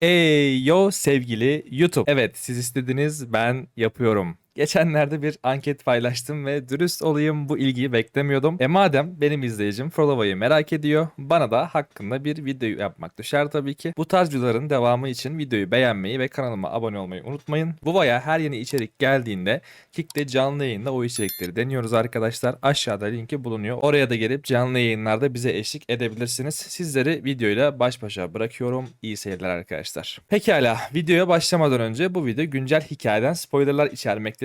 Ey yo sevgili YouTube. Evet siz istediniz ben yapıyorum. Geçenlerde bir anket paylaştım ve dürüst olayım bu ilgiyi beklemiyordum. E madem benim izleyicim Frolova'yı merak ediyor, bana da hakkında bir video yapmak düşer tabii ki. Bu tarz videoların devamı için videoyu beğenmeyi ve kanalıma abone olmayı unutmayın. Vuva'ya her yeni içerik geldiğinde Kick'te canlı yayında o içerikleri deniyoruz arkadaşlar. Aşağıda linki bulunuyor. Oraya da gelip canlı yayınlarda bize eşlik edebilirsiniz. Sizleri videoyla baş başa bırakıyorum. İyi seyirler arkadaşlar. Pekala videoya başlamadan önce bu video güncel hikayeden spoilerlar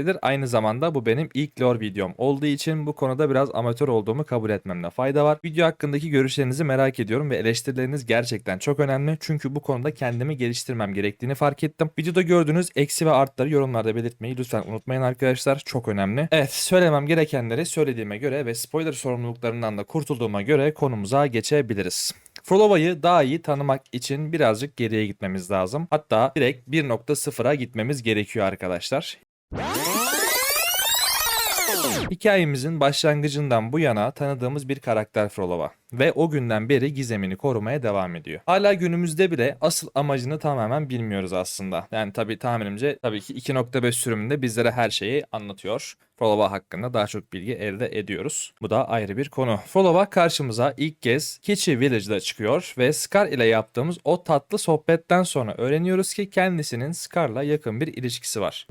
içermektedir. Aynı zamanda bu benim ilk lore videom olduğu için bu konuda biraz amatör olduğumu kabul etmemde fayda var. Video hakkındaki görüşlerinizi merak ediyorum ve eleştirileriniz gerçekten çok önemli. Çünkü bu konuda kendimi geliştirmem gerektiğini fark ettim. Videoda gördüğünüz eksi ve artları yorumlarda belirtmeyi lütfen unutmayın arkadaşlar. Çok önemli. Evet söylemem gerekenleri söylediğime göre ve spoiler sorumluluklarından da kurtulduğuma göre konumuza geçebiliriz. Frolova'yı daha iyi tanımak için birazcık geriye gitmemiz lazım. Hatta direkt 1.0'a gitmemiz gerekiyor arkadaşlar. Hikayemizin başlangıcından bu yana tanıdığımız bir karakter Frolova ve o günden beri gizemini korumaya devam ediyor. Hala günümüzde bile asıl amacını tamamen bilmiyoruz aslında. Yani tabii tahminimce tabii ki 2.5 sürümünde bizlere her şeyi anlatıyor. Frolova hakkında daha çok bilgi elde ediyoruz. Bu da ayrı bir konu. Frolova karşımıza ilk kez Kichi Village'da çıkıyor ve Scar ile yaptığımız o tatlı sohbetten sonra öğreniyoruz ki kendisinin Scar'la yakın bir ilişkisi var.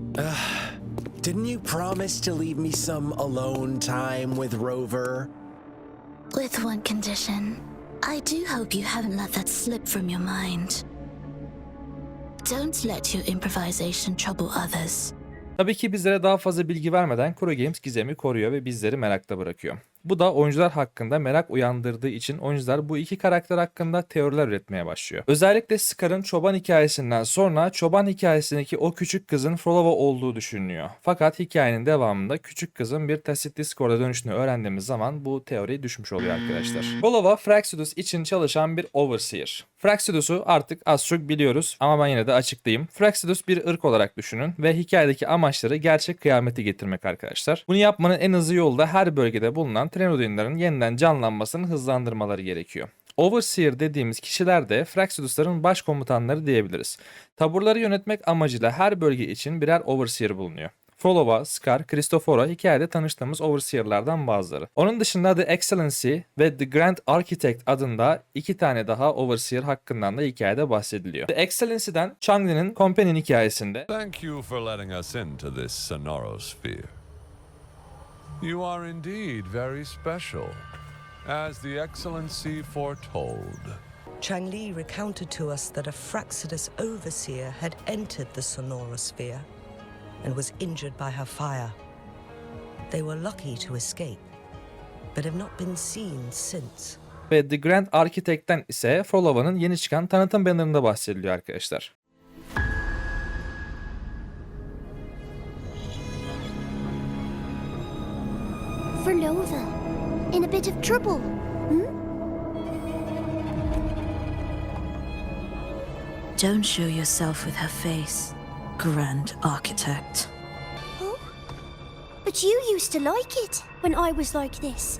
Didn't you promise to leave me some alone time with Rover? With one condition. I do hope you haven't let that slip from your mind. Don't let your improvisation trouble others. Tabii ki bizlere daha fazla bilgi vermeden Kuro Games gizemi koruyor ve bizleri merakta bırakıyor. Bu da oyuncular hakkında merak uyandırdığı için oyuncular bu iki karakter hakkında teoriler üretmeye başlıyor. Özellikle Scar'ın çoban hikayesinden sonra çoban hikayesindeki o küçük kızın Frolova olduğu düşünülüyor. Fakat hikayenin devamında küçük kızın bir Tacit Discord'a dönüştüğünü öğrendiğimiz zaman bu teori düşmüş oluyor arkadaşlar. Frolova Fraxidus için çalışan bir Overseer. Fraxidus'u artık az çok biliyoruz ama ben yine de açıklayayım. Fraxidus bir ırk olarak düşünün ve hikayedeki amaçları gerçek kıyameti getirmek arkadaşlar. Bunu yapmanın en hızlı yolu da her bölgede bulunan tren oyunlarının yeniden canlanmasını hızlandırmaları gerekiyor. Overseer dediğimiz kişiler de Fraxidus'ların başkomutanları diyebiliriz. Taburları yönetmek amacıyla her bölge için birer Overseer bulunuyor. Frolova, Scar, Cristoforo hikayede tanıştığımız Overseer'lardan bazıları. Onun dışında The Excellency ve The Grand Architect adında iki tane daha Overseer hakkından da hikayede bahsediliyor. The Excellency'den Changli'nin Companion hikayesinde Thank you for letting us into this sonorosphere. You are indeed very special, as the Excellency foretold. Chang Li recounted to us that a Fraxidus overseer had entered the Sonorosphere and was injured by her fire. They were lucky to escape, but have not been seen since. ve The Grand Architect'ten ise Frolova'nın yeni çıkan tanıtım bannerında bahsediliyor arkadaşlar. Verlova, in a bit of trouble. hmm? Don't show yourself with her face, Grand Architect. Oh, but you used to like it when I was like this.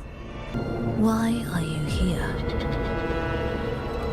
Why are you here?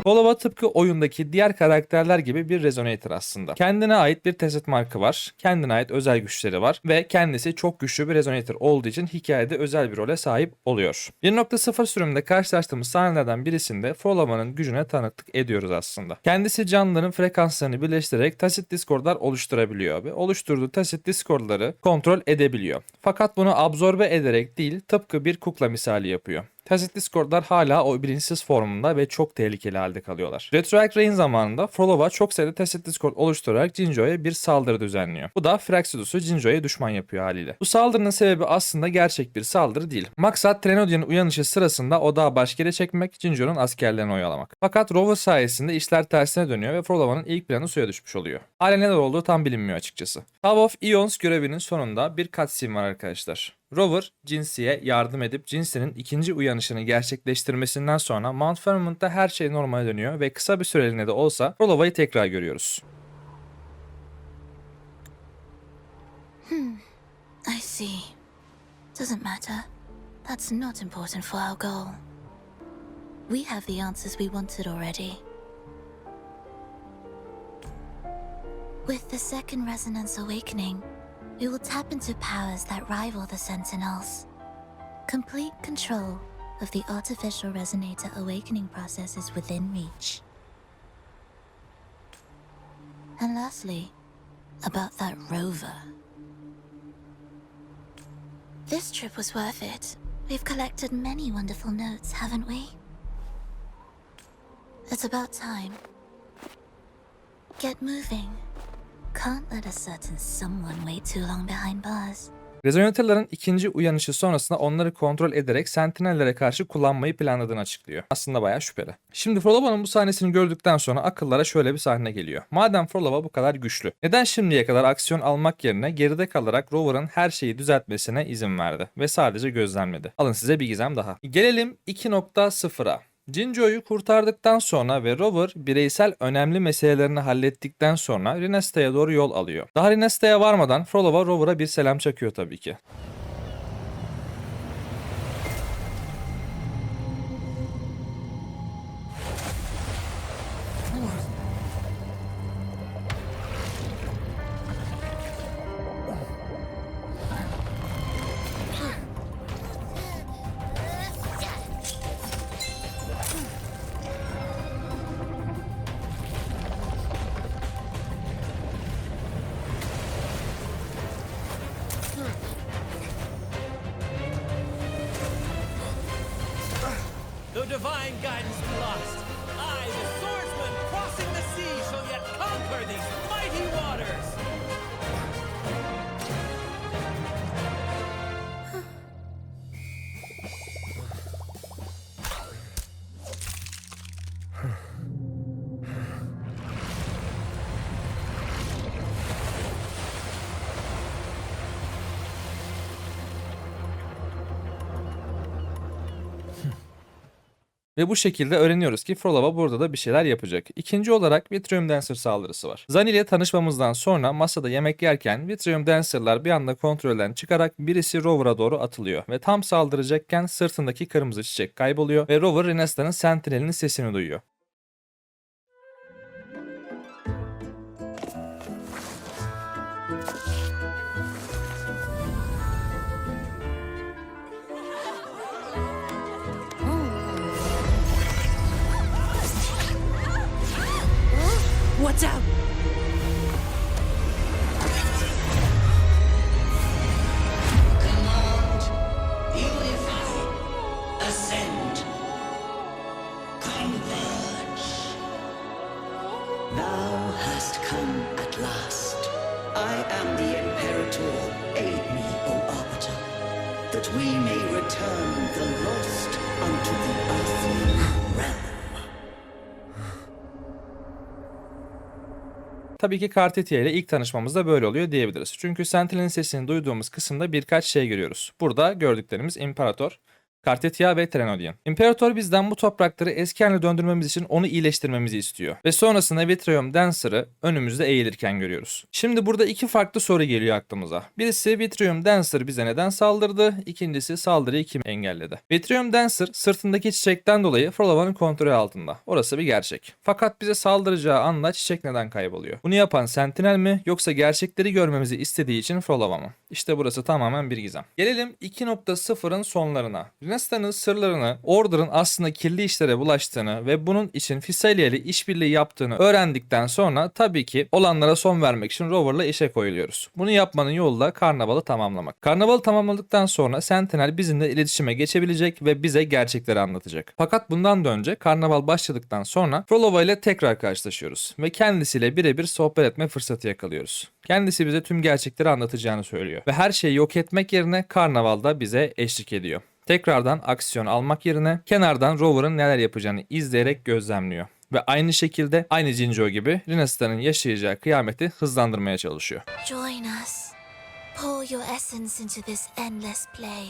Folova tıpkı oyundaki diğer karakterler gibi bir Resonator aslında. Kendine ait bir teset markı var, kendine ait özel güçleri var ve kendisi çok güçlü bir Resonator olduğu için hikayede özel bir role sahip oluyor. 1.0 sürümünde karşılaştığımız sahnelerden birisinde Folova'nın gücüne tanıklık ediyoruz aslında. Kendisi canlıların frekanslarını birleştirerek Tacit Discord'lar oluşturabiliyor ve oluşturduğu Tacit Discord'ları kontrol edebiliyor. Fakat bunu absorbe ederek değil tıpkı bir kukla misali yapıyor. Tacit Discord'lar hala o bilinçsiz formunda ve çok tehlikeli halde kalıyorlar. Retroact Rain zamanında Frolova çok sayıda Tacit Discord oluşturarak Jinjo'ya bir saldırı düzenliyor. Bu da Fraxidus'u Jinjo'ya düşman yapıyor haliyle. Bu saldırının sebebi aslında gerçek bir saldırı değil. Maksat Trenodian'ın uyanışı sırasında odağı başkere çekmek, Jinjo'nun askerlerini oyalamak. Fakat Rover sayesinde işler tersine dönüyor ve Frolova'nın ilk planı suya düşmüş oluyor. Hala neler olduğu tam bilinmiyor açıkçası. Tower of Eons görevinin sonunda bir cutscene var arkadaşlar. Rover, Jinxie'ye yardım edip Jinxie'nin ikinci uyanışını gerçekleştirmesinden sonra Mount Vermont'ta her şey normale dönüyor ve kısa bir süreliğine de olsa Frolova'yı tekrar görüyoruz. I see. Doesn't matter. That's not important for our goal. We have the answers we wanted already. With the second resonance awakening, we will tap into powers that rival the Sentinels. Complete control of the artificial resonator awakening process is within reach. And lastly, about that rover. This trip was worth it. We've collected many wonderful notes, haven't we? It's about time. Get moving. Can't. Rezonatörlerin ikinci uyanışı sonrasında onları kontrol ederek sentinellere karşı kullanmayı planladığını açıklıyor. Aslında bayağı şüpheli. Şimdi Frolova'nın bu sahnesini gördükten sonra akıllara şöyle bir sahne geliyor. Madem Frolova bu kadar güçlü, neden şimdiye kadar aksiyon almak yerine geride kalarak Rover'ın her şeyi düzeltmesine izin verdi ve sadece gözlemledi? Alın size bir gizem daha. Gelelim 2.0'a. Jinjo'yu kurtardıktan sonra ve Rover bireysel önemli meselelerini hallettikten sonra Rinesta'ya doğru yol alıyor. Daha Rinesta'ya varmadan Frolova Rover'a bir selam çakıyor tabii ki. Ve bu şekilde öğreniyoruz ki Frolova burada da bir şeyler yapacak. İkinci olarak Vitrium Dancer saldırısı var. Zani ile tanışmamızdan sonra masada yemek yerken Vitrium Dancer'lar bir anda kontrolden çıkarak birisi Rover'a doğru atılıyor ve tam saldıracakken sırtındaki kırmızı çiçek kayboluyor ve Rover Renesta'nın sentinelinin sesini duyuyor. Tabii ki Kartetia ile ilk tanışmamızda böyle oluyor diyebiliriz. Çünkü Sentinel'in sesini duyduğumuz kısımda birkaç şey görüyoruz. Burada gördüklerimiz İmparator, Kartetia ve Trenodian. İmparator bizden bu toprakları eski haline döndürmemiz için onu iyileştirmemizi istiyor. Ve sonrasında Vitrium Dancer'ı önümüzde eğilirken görüyoruz. Şimdi burada iki farklı soru geliyor aklımıza. Birisi Vitrium Dancer bize neden saldırdı? İkincisi saldırıyı kim engelledi? Vitrium Dancer sırtındaki çiçekten dolayı Frolova'nın kontrolü altında. Orası bir gerçek. Fakat bize saldıracağı anda çiçek neden kayboluyor? Bunu yapan Sentinel mi yoksa gerçekleri görmemizi istediği için Frolova mı? İşte burası tamamen bir gizem. Gelelim 2.0'ın sonlarına. Rinesta'nın sırlarını, Order'ın aslında kirli işlere bulaştığını ve bunun için Fisalia ile işbirliği yaptığını öğrendikten sonra tabii ki olanlara son vermek için Rover'la işe koyuluyoruz. Bunu yapmanın yolu da karnavalı tamamlamak. Karnavalı tamamladıktan sonra Sentinel bizimle iletişime geçebilecek ve bize gerçekleri anlatacak. Fakat bundan da önce karnaval başladıktan sonra Frolova ile tekrar karşılaşıyoruz ve kendisiyle birebir sohbet etme fırsatı yakalıyoruz. Kendisi bize tüm gerçekleri anlatacağını söylüyor ve her şeyi yok etmek yerine karnavalda bize eşlik ediyor. Tekrardan aksiyon almak yerine kenardan Rover'ın neler yapacağını izleyerek gözlemliyor. Ve aynı şekilde aynı Jinjo gibi Rinesta'nın yaşayacağı kıyameti hızlandırmaya çalışıyor. Join us. Pour your essence into this endless play.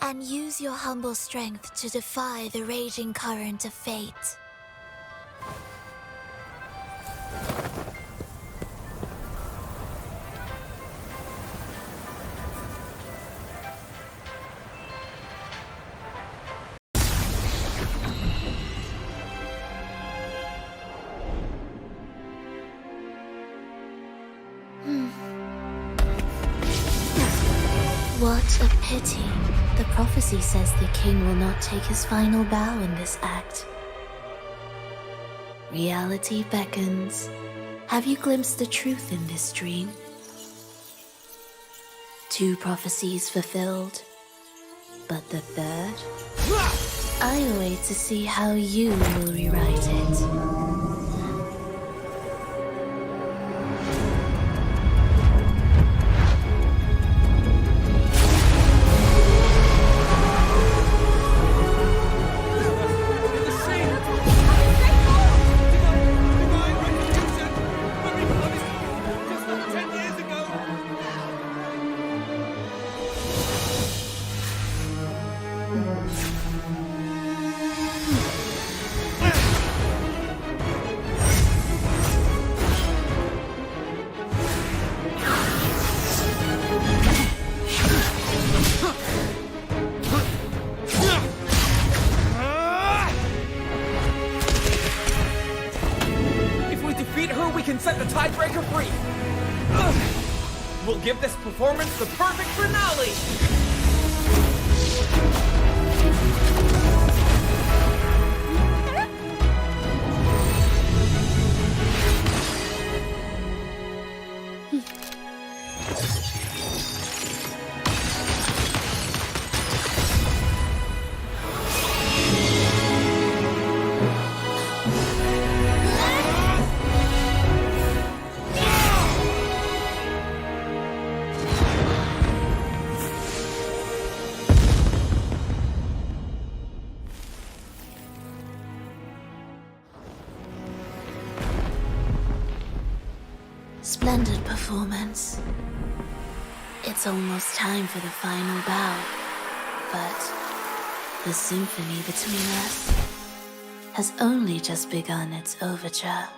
And use your humble strength to defy the raging current of fate. The prophecy says the king will not take his final bow in this act. Reality beckons. Have you glimpsed the truth in this dream? Two prophecies fulfilled, but the third? I await to see how you will rewrite it. Performance the perfect performance. It's almost time for the final bow. But the symphony between us has only just begun its overture.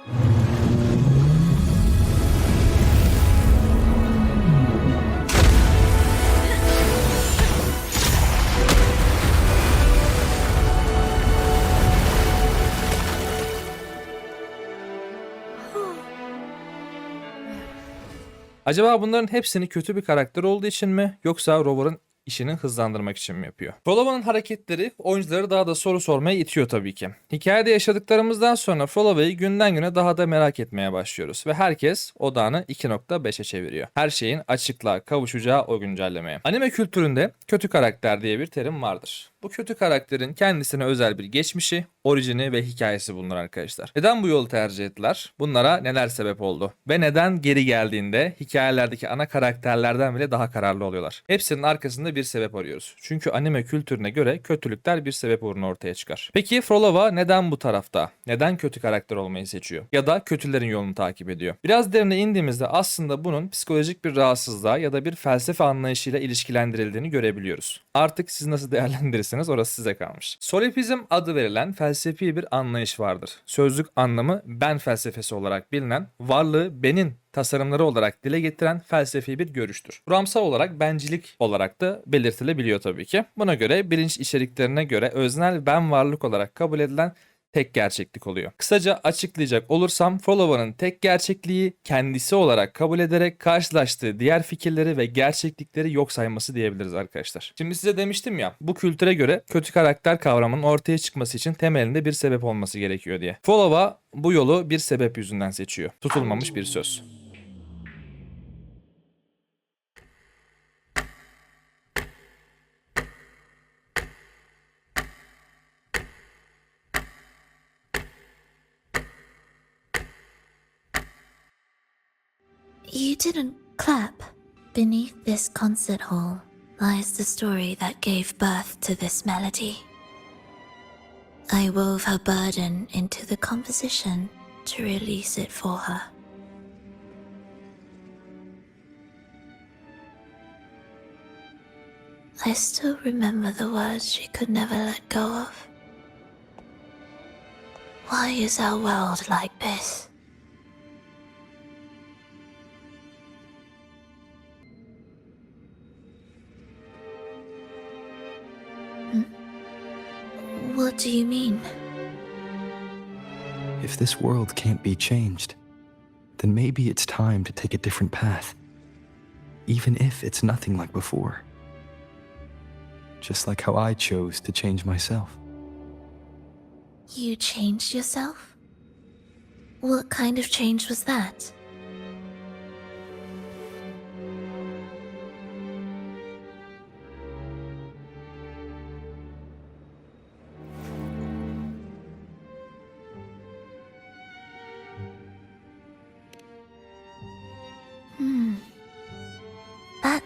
Acaba bunların hepsini kötü bir karakter olduğu için mi yoksa Rover'ın işini hızlandırmak için mi yapıyor? Frolova'nın hareketleri oyuncuları daha da soru sormaya itiyor tabii ki. Hikayede yaşadıklarımızdan sonra Frolova'yı günden güne daha da merak etmeye başlıyoruz ve herkes odağını 2.5'e çeviriyor. Her şeyin açıklığa kavuşacağı o güncellemeye. Anime kültüründe kötü karakter diye bir terim vardır. Bu kötü karakterin kendisine özel bir geçmişi, orijini ve hikayesi bulunur arkadaşlar. Neden bu yolu tercih ettiler? Bunlara neler sebep oldu? Ve neden geri geldiğinde hikayelerdeki ana karakterlerden bile daha kararlı oluyorlar? Hepsinin arkasında bir sebep arıyoruz. Çünkü anime kültürüne göre kötülükler bir sebep uğruna ortaya çıkar. Peki Frolova neden bu tarafta? Neden kötü karakter olmayı seçiyor? Ya da kötülerin yolunu takip ediyor? Biraz derine indiğimizde aslında bunun psikolojik bir rahatsızlığa ya da bir felsefe anlayışıyla ilişkilendirildiğini görebiliyoruz. Artık siz nasıl değerlendirirseniz orası size kalmış. Solipizm adı verilen felsefi bir anlayış vardır. Sözlük anlamı ben felsefesi olarak bilinen, varlığı benin tasarımları olarak dile getiren felsefi bir görüştür. Kuramsal olarak bencilik olarak da belirtilebiliyor tabii ki. Buna göre bilinç içeriklerine göre öznel ben varlık olarak kabul edilen tek gerçeklik oluyor. Kısaca açıklayacak olursam Frolova'nın tek gerçekliği kendisi olarak kabul ederek karşılaştığı diğer fikirleri ve gerçeklikleri yok sayması diyebiliriz arkadaşlar. Şimdi size demiştim ya bu kültüre göre kötü karakter kavramının ortaya çıkması için temelinde bir sebep olması gerekiyor diye. Frolova bu yolu bir sebep yüzünden seçiyor. Tutulmamış bir söz. You didn't clap. Beneath this concert hall lies the story that gave birth to this melody. I wove her burden into the composition to release it for her. I still remember the words she could never let go of. Why is our world like this? What do you mean? If this world can't be changed, then maybe it's time to take a different path. Even if it's nothing like before. just like how I chose to change myself. You changed yourself? What kind of change was that?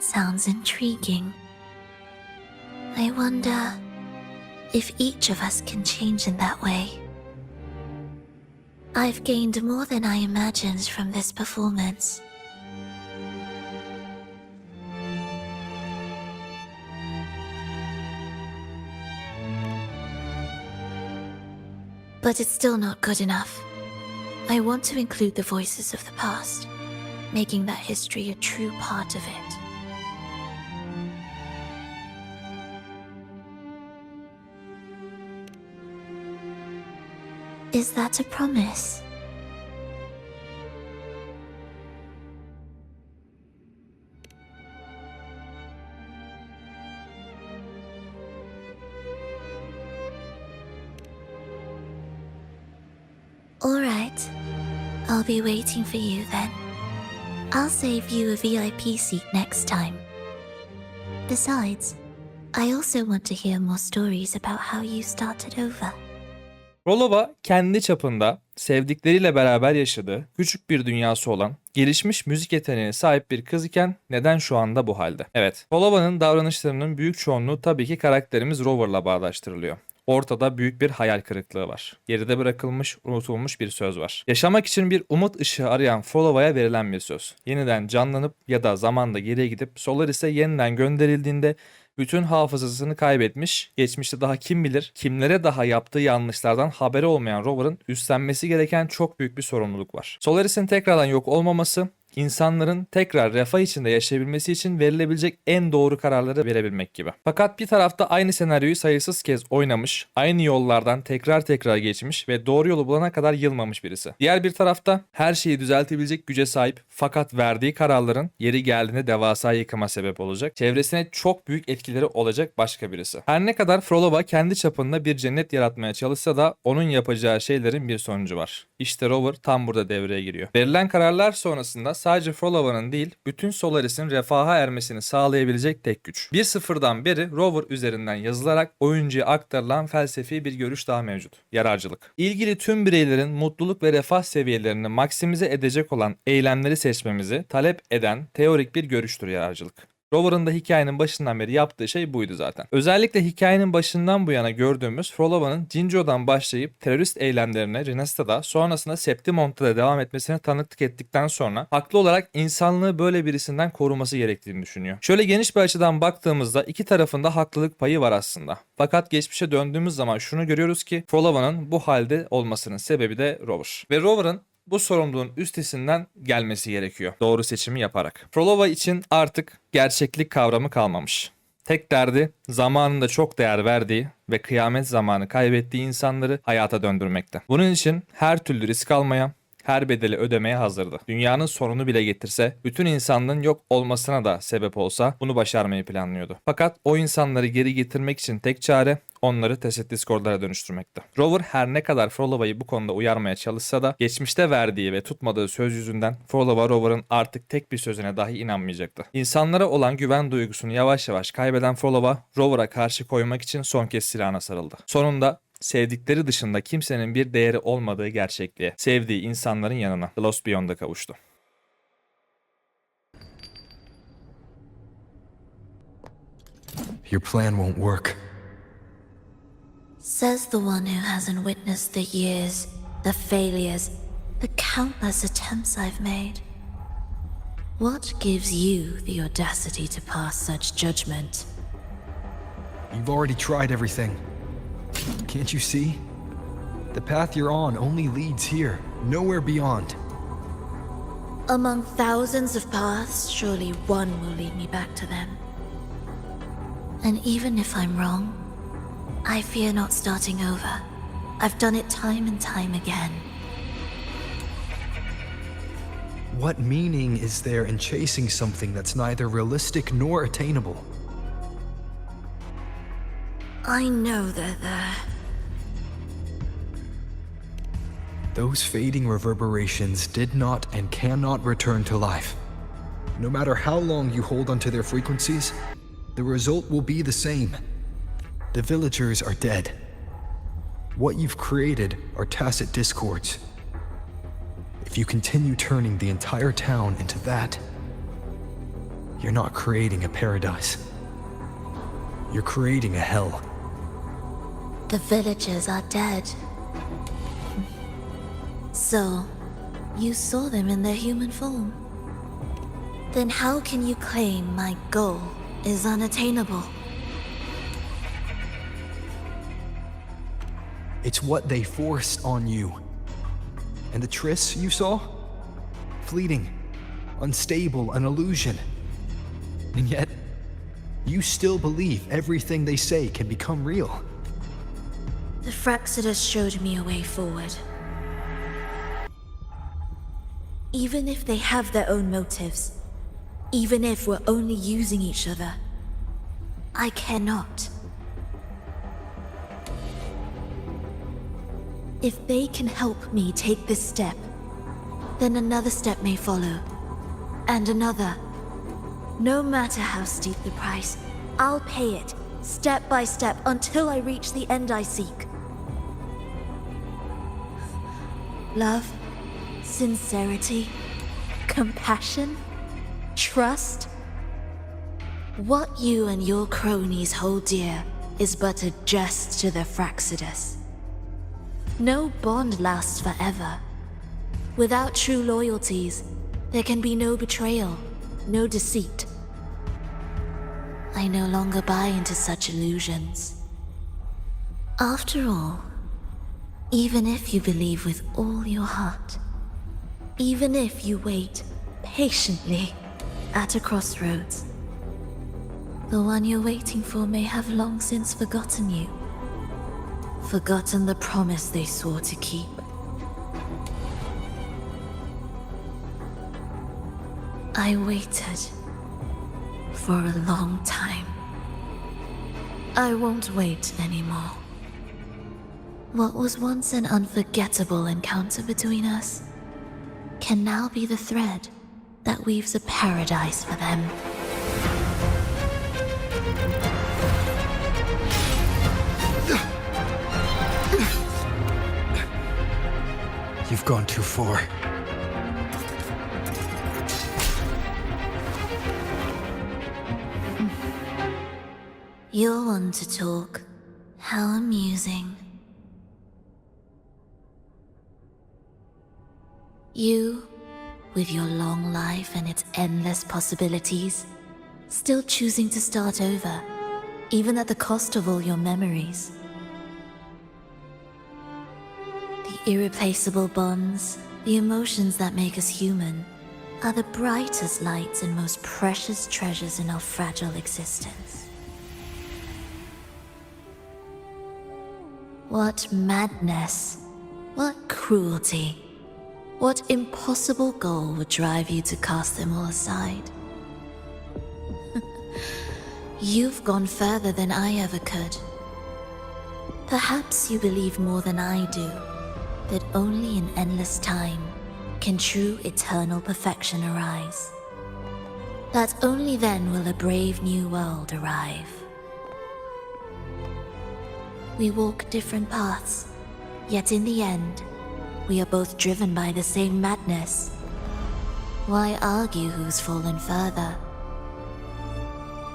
Sounds intriguing. I wonder if each of us can change in that way. I've gained more than I imagined from this performance. But it's still not good enough. I want to include the voices of the past, making that history a true part of it. Is that a promise? Alright. I'll be waiting for you then. I'll save you a VIP seat next time. Besides, I also want to hear more stories about how you started over. Rolova kendi çapında sevdikleriyle beraber yaşadığı küçük bir dünyası olan gelişmiş müzik yeteneğine sahip bir kız iken neden şu anda bu halde? Evet, Rolova'nın davranışlarının büyük çoğunluğu tabii ki karakterimiz Rover'la bağdaştırılıyor. Ortada büyük bir hayal kırıklığı var. Geride bırakılmış, unutulmuş bir söz var. Yaşamak için bir umut ışığı arayan Followa'ya verilen bir söz. Yeniden canlanıp ya da zamanda geriye gidip Solaris'e yeniden gönderildiğinde bütün hafızasını kaybetmiş, geçmişte daha kim bilir kimlere daha yaptığı yanlışlardan haberi olmayan Rover'ın üstlenmesi gereken çok büyük bir sorumluluk var. Solaris'in tekrardan yok olmaması, insanların tekrar refah içinde yaşayabilmesi için verilebilecek en doğru kararları verebilmek gibi. Fakat bir tarafta aynı senaryoyu sayısız kez oynamış, aynı yollardan tekrar tekrar geçmiş ve doğru yolu bulana kadar yılmamış birisi. Diğer bir tarafta her şeyi düzeltebilecek güce sahip fakat verdiği kararların yeri geldiğinde devasa yıkıma sebep olacak. Çevresine çok büyük etkileri olacak başka birisi. Her ne kadar Frolova kendi çapında bir cennet yaratmaya çalışsa da onun yapacağı şeylerin bir sonucu var. İşte Rover tam burada devreye giriyor. Verilen kararlar sonrasında sadece Frolova'nın değil, bütün Solaris'in refaha ermesini sağlayabilecek tek güç. Bir sıfırdan beri Rover üzerinden yazılarak oyuncuya aktarılan felsefi bir görüş daha mevcut. Yararcılık. İlgili tüm bireylerin mutluluk ve refah seviyelerini maksimize edecek olan eylemleri seçmemizi talep eden teorik bir görüştür yararcılık. Rover'ın da hikayenin başından beri yaptığı şey buydu zaten. Özellikle hikayenin başından bu yana gördüğümüz Frolova'nın Jinjo'dan başlayıp terörist eylemlerine Renesta'da sonrasında Septimont'ta devam etmesine tanıklık ettikten sonra haklı olarak insanlığı böyle birisinden koruması gerektiğini düşünüyor. Şöyle geniş bir açıdan baktığımızda iki tarafında haklılık payı var aslında. Fakat geçmişe döndüğümüz zaman şunu görüyoruz ki Frolova'nın bu halde olmasının sebebi de Rover. Ve Rover'ın bu sorumluluğun üstesinden gelmesi gerekiyor. Doğru seçimi yaparak. Frolova için artık gerçeklik kavramı kalmamış. Tek derdi zamanında çok değer verdiği ve kıyamet zamanı kaybettiği insanları hayata döndürmekte. Bunun için her türlü risk almaya, her bedeli ödemeye hazırdı. Dünyanın sonunu bile getirse, bütün insanlığın yok olmasına da sebep olsa bunu başarmayı planlıyordu. Fakat o insanları geri getirmek için tek çare onları teset Discord'lara dönüştürmekti. Rover her ne kadar Frolova'yı bu konuda uyarmaya çalışsa da geçmişte verdiği ve tutmadığı söz yüzünden Frolova Rover'ın artık tek bir sözüne dahi inanmayacaktı. İnsanlara olan güven duygusunu yavaş yavaş kaybeden Frolova, Rover'a karşı koymak için son kez silahına sarıldı. Sonunda sevdikleri dışında kimsenin bir değeri olmadığı gerçekliğe, sevdiği insanların yanına Lost Beyond'a kavuştu. Your plan won't work. Says the one who hasn't witnessed the years, the failures, the countless attempts I've made. What gives you the audacity to pass such judgment? You've already tried everything. Can't you see? The path you're on only leads here, nowhere beyond. Among thousands of paths, surely one will lead me back to them. And even if I'm wrong, I fear not starting over. I've done it time and time again. What meaning is there in chasing something that's neither realistic nor attainable? I know they're there. Those fading reverberations did not and cannot return to life. No matter how long you hold onto their frequencies, the result will be the same. The villagers are dead. What you've created are tacit discords. If you continue turning the entire town into that, you're not creating a paradise. You're creating a hell. The villagers are dead. So, you saw them in their human form. Then how can you claim my goal is unattainable? It's what they forced on you. And the Triss you saw? Fleeting, unstable, an illusion. And yet, you still believe everything they say can become real. The Fraxidus showed me a way forward. Even if they have their own motives, even if we're only using each other, I cannot. If they can help me take this step, then another step may follow, and another. No matter how steep the price, I'll pay it, step by step, until I reach the end I seek. Love, sincerity, compassion, trust. What you and your cronies hold dear is but a jest to the Fraxidus. No bond lasts forever. Without true loyalties, there can be no betrayal, no deceit. I no longer buy into such illusions. After all, even if you believe with all your heart, even if you wait patiently at a crossroads, the one you're waiting for may have long since forgotten you, forgotten the promise they swore to keep. I waited for a long time. I won't wait anymore. What was once an unforgettable encounter between us can now be the thread that weaves a paradise for them. Gone too far. You're one to talk. How amusing. You, with your long life and its endless possibilities, still choosing to start over, even at the cost of all your memories. Irreplaceable bonds, the emotions that make us human, are the brightest lights and most precious treasures in our fragile existence. What madness, what cruelty, what impossible goal would drive you to cast them all aside? You've gone further than I ever could. Perhaps you believe more than I do that only in endless time can true eternal perfection arise. That only then will a brave new world arrive. We walk different paths, yet in the end, we are both driven by the same madness. Why argue who's fallen further?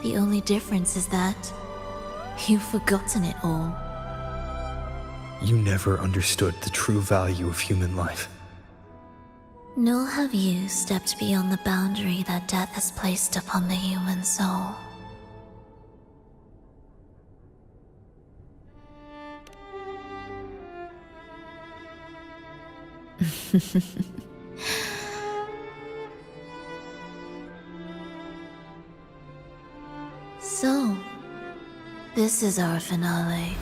The only difference is that you've forgotten it all. You never understood the true value of human life. Nor have you stepped beyond the boundary that death has placed upon the human soul. so, this is our finale.